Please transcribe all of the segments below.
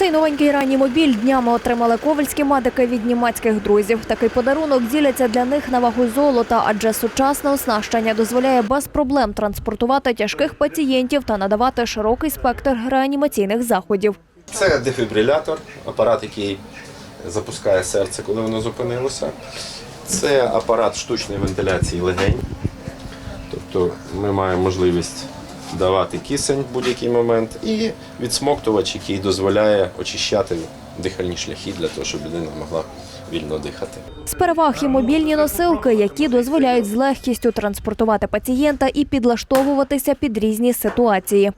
Цей новенький реанімобіль днями отримали ковальські медики від німецьких друзів. Такий подарунок діляться для них на вагу золота, адже сучасне оснащення дозволяє без проблем транспортувати тяжких пацієнтів та надавати широкий спектр реанімаційних заходів. Це дефібрилятор, апарат, який запускає серце, коли воно зупинилося. Це апарат штучної вентиляції легень. Тобто ми маємо можливість давати кисень в будь-який момент і відсмоктувач, який дозволяє очищати дихальні шляхи для того, щоб людина могла вільно дихати. З переваг і мобільні носилки, які дозволяють з легкістю транспортувати пацієнта і підлаштовуватися під різні ситуації.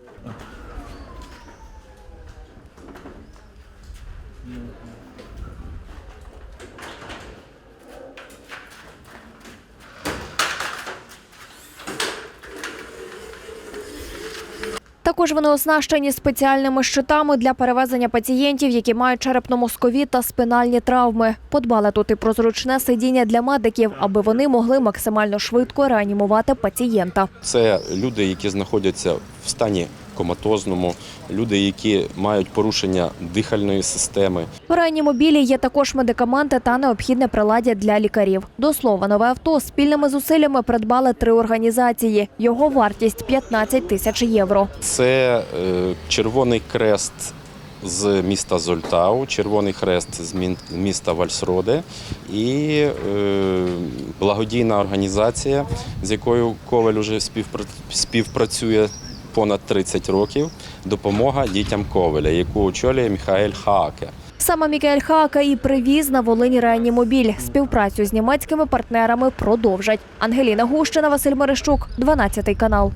Також вони оснащені спеціальними щитами для перевезення пацієнтів, які мають черепно-мозкові та спинальні травми. Подбали тут і про зручне сидіння для медиків, аби вони могли максимально швидко реанімувати пацієнта. Це люди, які знаходяться в стані коматозному, люди, які мають порушення дихальної системи. В реанімобілі є також медикаменти та необхідне приладдя для лікарів. До слова, нове авто спільними зусиллями придбали три організації. Його вартість 15 тисяч євро. Це е, Червоний Крест з міста Зольтау, Червоний Хрест з міста Вальсроде і е, благодійна організація, з якою Коваль уже співпра- співпрацює понад 30 років. Допомога дітям Ковеля, яку очолює Міхаель Хааке. Саме Мікель Хака і привіз на Волині реанімобіль. Співпрацю з німецькими партнерами продовжать. Ангеліна Гущина, Василь Мерещук, 12 канал.